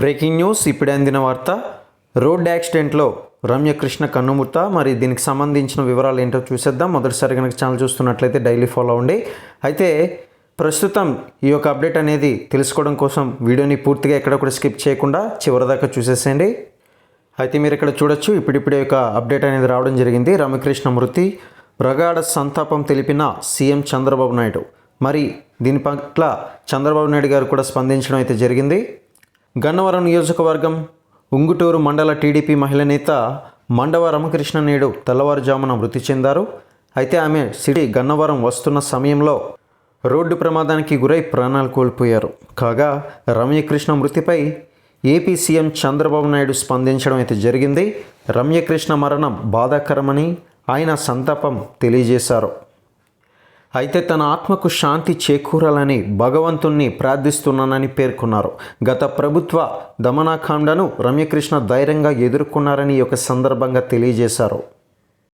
Breaking news ఇప్పుడే అందిన వార్త. రోడ్ యాక్సిడెంట్లో రమ్యకృష్ణ కన్నుమూర్త మరి దీనికి సంబంధించిన వివరాలు ఏంటో చూసేద్దాం. మొదటిసారి కనుక ఛానల్ చూస్తున్నట్లయితే డైలీ ఫాలో అవ్వండి. అయితే ప్రస్తుతం ఈ యొక్క అప్డేట్ అనేది తెలుసుకోవడం కోసం వీడియోని పూర్తిగా ఎక్కడ కూడా స్కిప్ చేయకుండా చివరిదాకా చూసేసేయండి. అయితే మీరు ఇక్కడ చూడొచ్చు ఇప్పుడిప్పుడే ఒక అప్డేట్ అనేది రావడం జరిగింది. రమకృష్ణ మృతి. ప్రగాఢ సంతాపం తెలిపిన సీఎం చంద్రబాబు నాయుడు. మరి దీని పట్ల చంద్రబాబు నాయుడు గారు కూడా స్పందించడం అయితే జరిగింది. గన్నవరం నియోజకవర్గం ఉంగుటూరు మండల టీడీపీ మహిళ నేత మండవ రమకృష్ణ నేడు తెల్లవారుజామున మృతి చెందారు. అయితే ఆమె సిటీ గన్నవరం వస్తున్న సమయంలో రోడ్డు ప్రమాదానికి గురై ప్రాణాలు కోల్పోయారు. కాగా రమ్యకృష్ణ మృతిపై ఏపీ సీఎం చంద్రబాబు నాయుడు స్పందించడం అయితే జరిగింది. రమ్యకృష్ణ మరణం బాధాకరమని ఆయన సంతాపం తెలియజేశారు. అయితే తన ఆత్మకు శాంతి చేకూరాలని భగవంతుణ్ణి ప్రార్థిస్తున్నానని పేర్కొన్నారు. గత ప్రభుత్వ దమనాకాండను రమ్యకృష్ణ ధైర్యంగా ఎదుర్కొన్నారని ఈ యొక్క సందర్భంగా తెలియజేశారు.